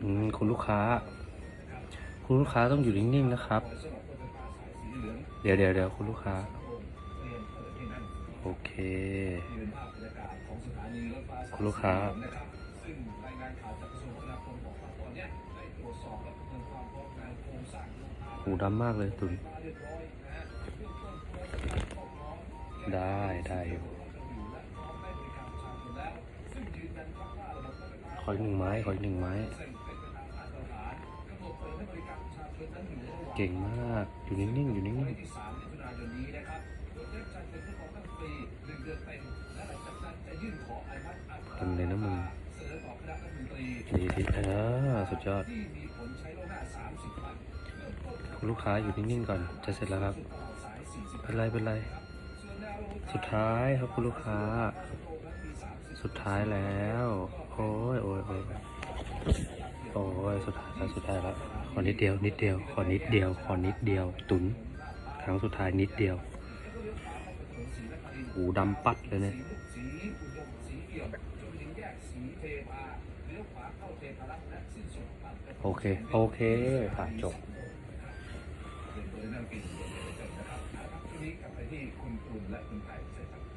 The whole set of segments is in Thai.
คุณลูกค้า คุณลูกค้าต้องอยู่นิ่งๆนะครับ เดี๋ยวเดี๋ยวเดี๋ยวคุณลูกค้า โอเค คุณลูกค้าหูดำมากเลยตุนได้ได้อยู่ขออีกหนึ่งไม้ ขออีกหนึ่งไม้ เก่งมาก อยู่นิ่งๆ อยู่นิ่งๆเต็มเลยนะมึงดีดีเออสุดยอดคุณลูกค้าอยู่นิ่งๆ ก่อน จะเสร็จแล้วครับ เป็นไร เป็นไร สุดท้ายครับคุณลูกค้า สุดท้ายแล้ว โอ้ยโอ้ยโอ้ย อ้ยสุดท้ายแล้วสุดท้ายแล้วขอนิดเดียว นิดเดียว ขอนิดเดียว ขอนิดเดียว ตุนครั้งสุดท้ายนิดเดียวหูดำปัดเลยเนี่ยโอเค โอเคผ่านจบ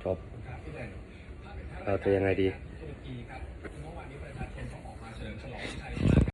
จบเราจะยังไงดี